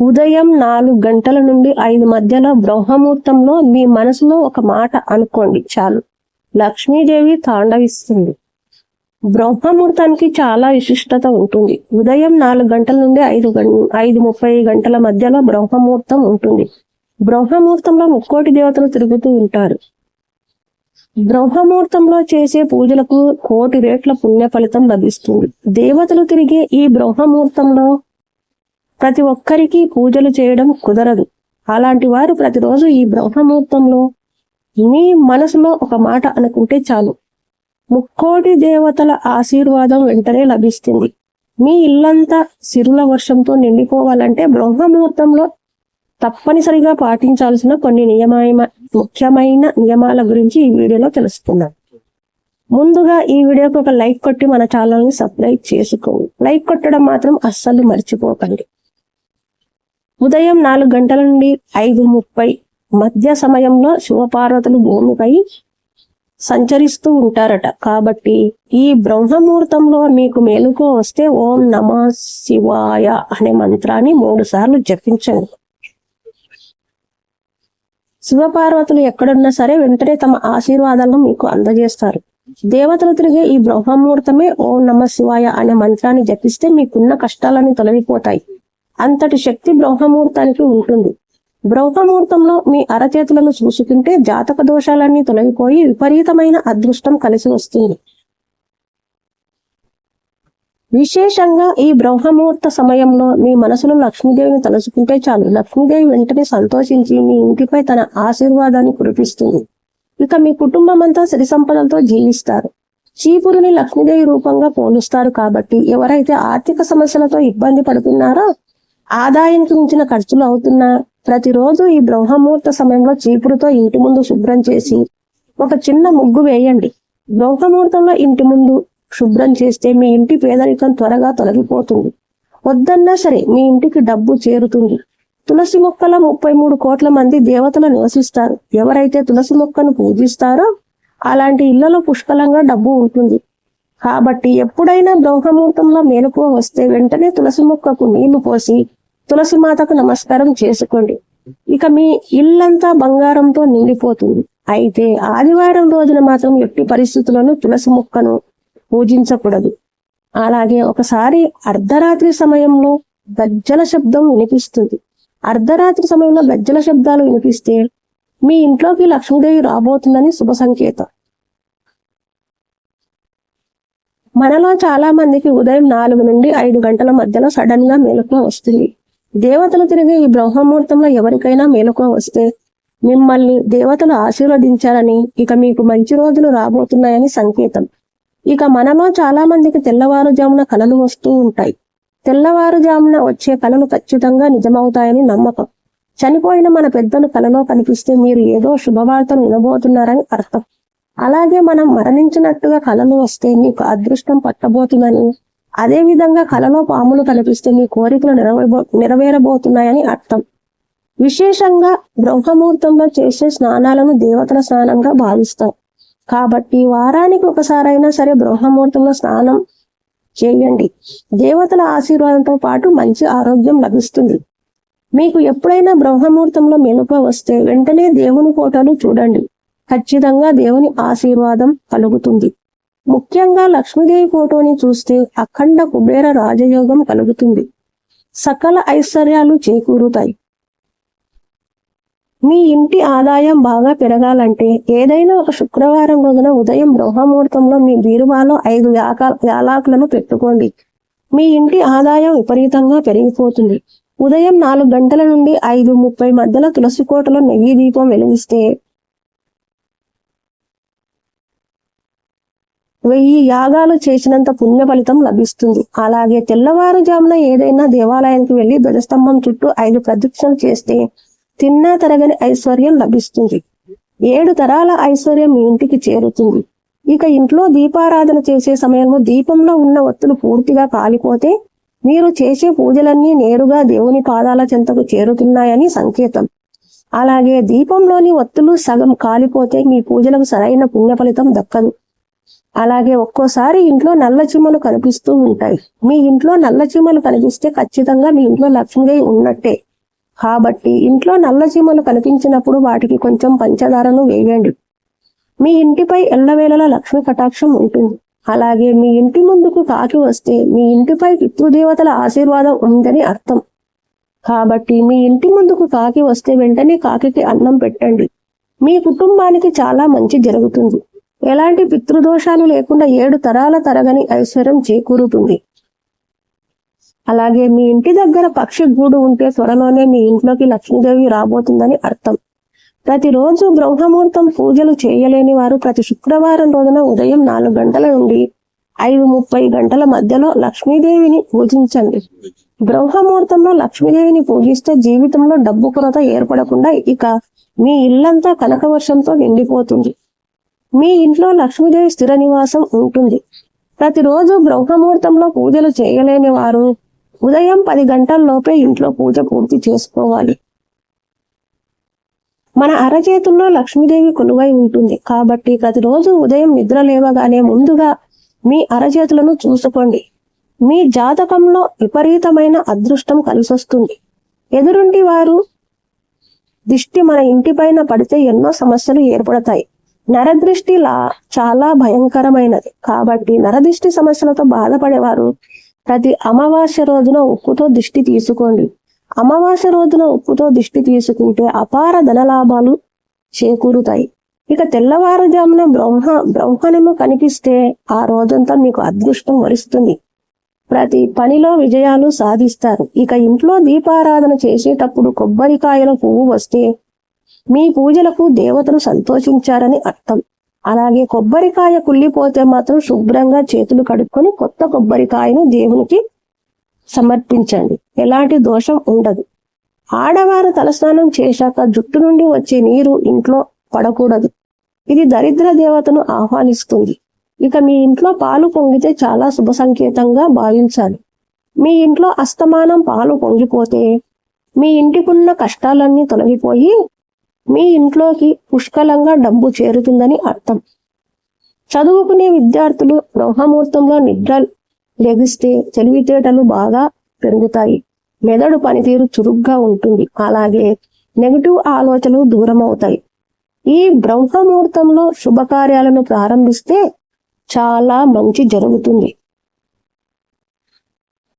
ఉదయం నాలుగు గంటల నుండి ఐదు మధ్యలో బ్రహ్మముహూర్తంలో మీ మనసులో ఒక మాట అనుకోండి చాలు. లక్ష్మీదేవి తాండవిస్తుంది. బ్రహ్మముహూర్తానికి చాలా విశిష్టత ఉంటుంది. ఉదయం నాలుగు గంటల నుండి ఐదు ఐదు ముప్పై గంటల మధ్యలో బ్రహ్మముహూర్తం ఉంటుంది. బ్రహ్మముహూర్తంలో ముక్కోటి దేవతలు తిరుగుతూ ఉంటారు. బ్రహ్మముహూర్తంలో చేసే పూజలకు కోటి రేట్ల పుణ్య ఫలితం లభిస్తుంది. దేవతలు తిరిగే ఈ బ్రహ్మముహూర్తంలో ప్రతి ఒక్కరికి పూజలు చేయడం కుదరదు. అలాంటి వారు ప్రతిరోజు ఈ బ్రహ్మముహూర్తంలో మీ మనసులో ఒక మాట అనుకుంటే చాలు. ముక్కోటి దేవతల ఆశీర్వాదం వెంటనే లభిస్తుంది. మీ ఇల్లంతా సిరుల వర్షంతో నిండిపోవాలంటే బ్రహ్మముహూర్తంలో తప్పనిసరిగా పాటించాల్సిన కొన్ని నియమైన ముఖ్యమైన నియమాల గురించి ఈ వీడియోలో తెలుసుకుందాం. ముందుగా ఈ వీడియోకి ఒక లైక్ కొట్టి మన ఛానల్ని సబ్స్క్రైబ్ చేసుకోండి. లైక్ కొట్టడం మాత్రం అస్సలు మర్చిపోకండి. ఉదయం నాలుగు గంటల నుండి ఐదు ముప్పై మధ్య సమయంలో శివపార్వతులు భూమిపై సంచరిస్తూ ఉంటారట. కాబట్టి ఈ బ్రహ్మముహూర్తంలో మీకు మేలుకో వస్తే ఓం నమ శివాయ అనే మంత్రాన్ని మూడు సార్లు జపించండి. శివపార్వతులు ఎక్కడున్నా సరే వెంటనే తమ ఆశీర్వాదాలను మీకు అందజేస్తారు. దేవతలు తిరిగే ఈ బ్రహ్మముహూర్తమే ఓం నమ శివాయ అనే మంత్రాన్ని జపిస్తే మీకున్న కష్టాలన్నీ తొలగిపోతాయి. అంతటి శక్తి బ్రహ్మముహూర్తానికి ఉంటుంది. బ్రహ్మముహూర్తంలో మీ అరచేతులను చూసుకుంటే జాతక దోషాలన్నీ తొలగిపోయి విపరీతమైన అదృష్టం కలిసి వస్తుంది. విశేషంగా ఈ బ్రహ్మముహూర్త సమయంలో మీ మనసులో లక్ష్మీదేవిని తలుచుకుంటే చాలు. లక్ష్మీదేవి వెంటనే సంతోషించి మీ ఇంటిపై తన ఆశీర్వాదాన్ని కురిపిస్తుంది. ఇక మీ కుటుంబం అంతా సిరి సంపదలతో జీవిస్తారు. చీపురుని లక్ష్మీదేవి రూపంగా పోలుస్తారు కాబట్టి ఎవరైతే ఆర్థిక సమస్యలతో ఇబ్బంది పడుతున్నారో ఆదాయానికి మించిన ఖర్చులు అవుతున్నా ప్రతిరోజు ఈ బ్రహ్మముహూర్త సమయంలో చీపురుతో ఇంటి ముందు శుభ్రం చేసి ఒక చిన్న ముగ్గు వేయండి. బ్రహ్మముహూర్తంలో ఇంటి ముందు శుభ్రం చేస్తే మీ ఇంటి పేదరికం త్వరగా తొలగిపోతుంది. వద్దన్నా సరే మీ ఇంటికి డబ్బు చేరుతుంది. తులసి మొక్కల ముప్పై మూడు కోట్ల మంది దేవతలు నివసిస్తారు. ఎవరైతే తులసి మొక్కను పూజిస్తారో అలాంటి ఇళ్ళలో పుష్కలంగా డబ్బు ఉంటుంది. కాబట్టి ఎప్పుడైనా బ్రహ్మముహూర్తంలో మేలుకో వస్తే వెంటనే తులసి మొక్కకు నీళ్ళు పోసి తులసి మాతకు నమస్కారం చేసుకోండి. ఇక మీ ఇల్లంతా బంగారంతో నిండిపోతుంది. అయితే ఆదివారం రోజున మాత్రం ఎట్టి పరిస్థితుల్లోనూ తులసి మొక్కను పూజించకూడదు. అలాగే ఒకసారి అర్ధరాత్రి సమయంలో గజ్జల శబ్దం వినిపిస్తుంది. అర్ధరాత్రి సమయంలో గజ్జల శబ్దాలు వినిపిస్తే మీ ఇంట్లోకి లక్ష్మీదేవి రాబోతుందని శుభ సంకేతం. మనలో చాలా మందికి ఉదయం నాలుగు నుండి ఐదు గంటల మధ్యలో సడన్గా మేలుకో వస్తుంది. దేవతలు తిరిగి ఈ బ్రహ్మముహూర్తంలో ఎవరికైనా మేలుకో వస్తే మిమ్మల్ని దేవతలు ఆశీర్వదించారని ఇక మీకు మంచి రోజులు రాబోతున్నాయని సంకేతం. ఇక మనలో చాలా మందికి తెల్లవారుజామున కలలు వస్తూ ఉంటాయి. తెల్లవారుజామున వచ్చే కలలు ఖచ్చితంగా నిజమవుతాయని నమ్మకం. చనిపోయిన మన పెద్దలు కలలో కనిపిస్తే మీరు ఏదో శుభవార్తను వినబోతున్నారని అర్థం. అలాగే మనం మరణించినట్టుగా కలలు వస్తే మీకు అదృష్టం పట్టబోతుందని అదేవిధంగా కలలో పాములు కనిపిస్తే మీ కోరికలు నెరవేరబో నెరవేరబోతున్నాయని అర్థం. విశేషంగా బ్రహ్మముహూర్తంలో చేసే స్నానాలను దేవతల స్నానంగా భావిస్తాం. కాబట్టి వారానికి ఒకసారైనా సరే బ్రహ్మముహూర్తంలో స్నానం చేయండి. దేవతల ఆశీర్వాదంతో పాటు మంచి ఆరోగ్యం లభిస్తుంది. మీకు ఎప్పుడైనా బ్రహ్మముహూర్తంలో మెలుక వస్తే వెంటనే దేవుని ఫోటోలు చూడండి. ఖచ్చితంగా దేవుని ఆశీర్వాదం కలుగుతుంది. ముఖ్యంగా లక్ష్మీదేవి ఫోటోని చూస్తే అఖండ కుబేర రాజయోగం కలుగుతుంది. సకల ఐశ్వర్యాలు చేకూరుతాయి. మీ ఇంటి ఆదాయం బాగా పెరగాలంటే ఏదైనా ఒక శుక్రవారం రోజున ఉదయం బ్రహ్మముహూర్తంలో మీ బీరువాలో ఐదు యాకా యాలాకులను పెట్టుకోండి. మీ ఇంటి ఆదాయం విపరీతంగా పెరిగిపోతుంది. ఉదయం నాలుగు గంటల నుండి ఐదు ముప్పై మధ్యలో తులసి కోటలో నెయ్యి దీపం వెలిగిస్తే వెయ్యి యాగాలు చేసినంత పుణ్య ఫలితం లభిస్తుంది. అలాగే తెల్లవారుజామున ఏదైనా దేవాలయానికి వెళ్ళి ధ్వజస్తంభం చుట్టూ ఐదు ప్రదక్షిణలు చేస్తే తిన్నా తరగని ఐశ్వర్యం లభిస్తుంది. ఏడు తరాల ఐశ్వర్యం మీ ఇంటికి చేరుతుంది. ఇక ఇంట్లో దీపారాధన చేసే సమయంలో దీపంలో ఉన్న ఒత్తులు పూర్తిగా కాలిపోతే మీరు చేసే పూజలన్నీ నేరుగా దేవుని పాదాల చెంతకు చేరుతున్నాయని సంకేతం. అలాగే దీపంలోని ఒత్తులు సగం కాలిపోతే మీ పూజలకు సరైన పుణ్య ఫలితం దక్కదు. అలాగే ఒక్కోసారి ఇంట్లో నల్ల చీమలు కనిపిస్తూ ఉంటాయి. మీ ఇంట్లో నల్ల చీమలు కనిపిస్తే ఖచ్చితంగా మీ ఇంట్లో లక్ష్మీదేవి ఉన్నట్టే. కాబట్టి ఇంట్లో నల్ల చీమలు కనిపించినప్పుడు వాటికి కొంచెం పంచదారను వేయండి. మీ ఇంటిపై ఎల్లవేళలా లక్ష్మీ కటాక్షం ఉంటుంది. అలాగే మీ ఇంటి ముందుకు కాకి వస్తే మీ ఇంటిపై పితృదేవతల ఆశీర్వాదం ఉందని అర్థం. కాబట్టి మీ ఇంటి ముందుకు కాకి వస్తే వెంటనే కాకికి అన్నం పెట్టండి. మీ కుటుంబానికి చాలా మంచి జరుగుతుంది. ఎలాంటి పితృదోషాలు లేకుండా ఏడు తరాల తరగని ఐశ్వర్యం చేకూరుతుంది. అలాగే మీ ఇంటి దగ్గర పక్షి గూడు ఉంటే త్వరలోనే మీ ఇంట్లోకి లక్ష్మీదేవి రాబోతుందని అర్థం. ప్రతిరోజు బ్రహ్మముహూర్తం పూజలు చేయలేని వారు ప్రతి శుక్రవారం రోజున ఉదయం నాలుగు గంటల నుండి ఐదు ముప్పై గంటల మధ్యలో లక్ష్మీదేవిని పూజించండి. బ్రహ్మముహూర్తంలో లక్ష్మీదేవిని పూజిస్తే జీవితంలో డబ్బు కొరత ఏర్పడకుండా ఇక మీ ఇల్లంతా కనకవర్షంతో నిండిపోతుంది. మీ ఇంట్లో లక్ష్మీదేవి స్థిర నివాసం ఉంటుంది. ప్రతిరోజు బ్రహ్మముహూర్తంలో పూజలు చేయలేని వారు ఉదయం పది గంటల్లోపే ఇంట్లో పూజ పూర్తి చేసుకోవాలి. మన అరచేతుల్లో లక్ష్మీదేవి కొలువై ఉంటుంది. కాబట్టి ప్రతిరోజు ఉదయం నిద్ర లేవగానే ముందుగా మీ అరచేతులను చూసుకోండి. మీ జాతకంలో విపరీతమైన అదృష్టం కలిసొస్తుంది. ఎదురుంటి వారు దిష్టి మన ఇంటిపైన పడితే ఎన్నో సమస్యలు ఏర్పడతాయి. నరదృష్టి లా చాలా భయంకరమైనది. కాబట్టి నరదృష్టి సమస్యలతో బాధపడేవారు ప్రతి అమావాస్య రోజున ఉప్పుతో దిష్టి తీసుకోండి. అమావాస్య రోజున ఉప్పుతో దిష్టి తీసుకుంటే అపార ధనలాభాలు చేకూరుతాయి. ఇక తెల్లవారుజామున బ్రహ్మ బ్రహ్మణము కనిపిస్తే ఆ రోజంతా మీకు అదృష్టం వరిస్తుంది. ప్రతి పనిలో విజయాలు సాధిస్తారు. ఇక ఇంట్లో దీపారాధన చేసేటప్పుడు కొబ్బరికాయల పువ్వు వస్తే మీ పూజలకు దేవతలు సంతోషించారని అర్థం. అలాగే కొబ్బరికాయ కుళ్ళిపోతే మాత్రం శుభ్రంగా చేతులు కడుక్కొని కొత్త కొబ్బరికాయను దేవునికి సమర్పించండి. ఎలాంటి దోషం ఉండదు. ఆడవారు తలస్నానం చేశాక జుట్టు నుండి వచ్చే నీరు ఇంట్లో పడకూడదు. ఇది దరిద్ర దేవతను ఆహ్వానిస్తుంది. ఇక మీ ఇంట్లో పాలు పొంగితే చాలా శుభ సంకేతంగా భావించాలి. మీ ఇంట్లో అస్తమానం పాలు పొంగిపోతే మీ ఇంటికున్న కష్టాలన్నీ తొలగిపోయి మీ ఇంట్లోకి పుష్కలంగా డబ్బు చేరుతుందని అర్థం. చదువుకునే విద్యార్థులు బ్రహ్మముహూర్తంలో నిద్ర లెగిస్తే తెలివితేటలు బాగా పెరుగుతాయి. మెదడు పనితీరు చురుగ్గా ఉంటుంది. అలాగే నెగటివ్ ఆలోచనలు దూరం అవుతాయి ఈ బ్రహ్మముహూర్తంలో శుభకార్యాలను ప్రారంభిస్తే చాలా మంచి జరుగుతుంది.